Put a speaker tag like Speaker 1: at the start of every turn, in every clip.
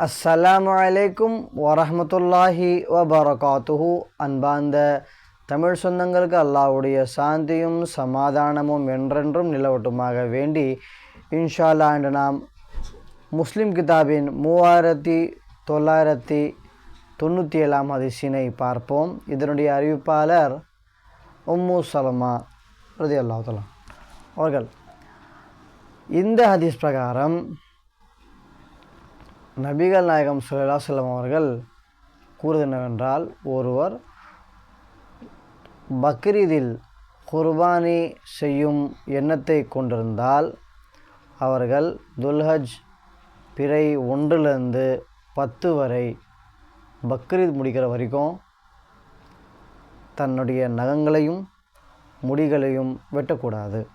Speaker 1: அஸ்ஸலாமு அலைக்கும் வரஹ்மத்துல்லாஹி வபரகாத்துஹு. அன்பார்ந்த தமிழ் சொந்தங்களுக்கு அல்லாஹ்வுடைய சாந்தியும் சமாதானமும் என்றென்றும் நிலவட்டுமாக வேண்டி இன்ஷால்லா என்று நாம் முஸ்லிம் கிதாபின் மூவாயிரத்தி தொள்ளாயிரத்தி தொண்ணூற்றி ஏழாம் அதிசினை பார்ப்போம். இதனுடைய அறிவிப்பாளர் உம்மு சலமா ரதி அல்லாஹலாம் அவர்கள். இந்த ஹதீஸ் பிரகாரம் நபிகள் நாயகம் சுல்லா செல்லம் அவர்கள் கூறுவது என்னவென்றால் ஒருவர் பக்ரீதில் குர்பானி செய்யும் எண்ணத்தை கொண்டிருந்தால் அவர்கள் துல்ஹஜ் பிறை ஒன்றிலிருந்து பத்து வரை பக்ரீத் முடிக்கிற வரைக்கும் தன்னுடைய நகங்களையும் முடிகளையும் வெட்டக்கூடாது.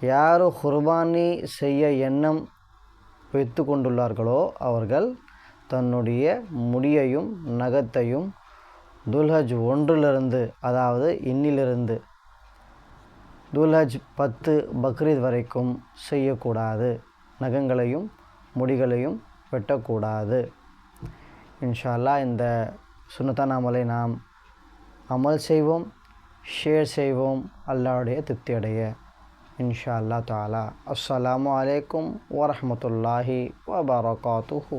Speaker 1: யார் குர்பானி செய்ய எண்ணம் வைத்து கொண்டுள்ளார்களோ அவர்கள் தன்னுடைய முடியையும் நகத்தையும் துல்ஹஜ் ஒன்றிலிருந்து அதாவது இன்னிலிருந்து துல்ஹஜ் பத்து பக்ரீத் வரைக்கும் செய்யக்கூடாது. நகங்களையும் முடிகளையும் வெட்டக்கூடாது. இன்ஷால்லா இந்த சுனத்தான அமலை நாம் அமல் செய்வோம் ஷேர் செய்வோம் அல்லாவுடைய திருப்தி அடைய இன்ஷா அல்லா தாலா அஸ்ஸலாமு அலைக்கும் வரஹமத்துல்லாஹி வபரகாத்துஹு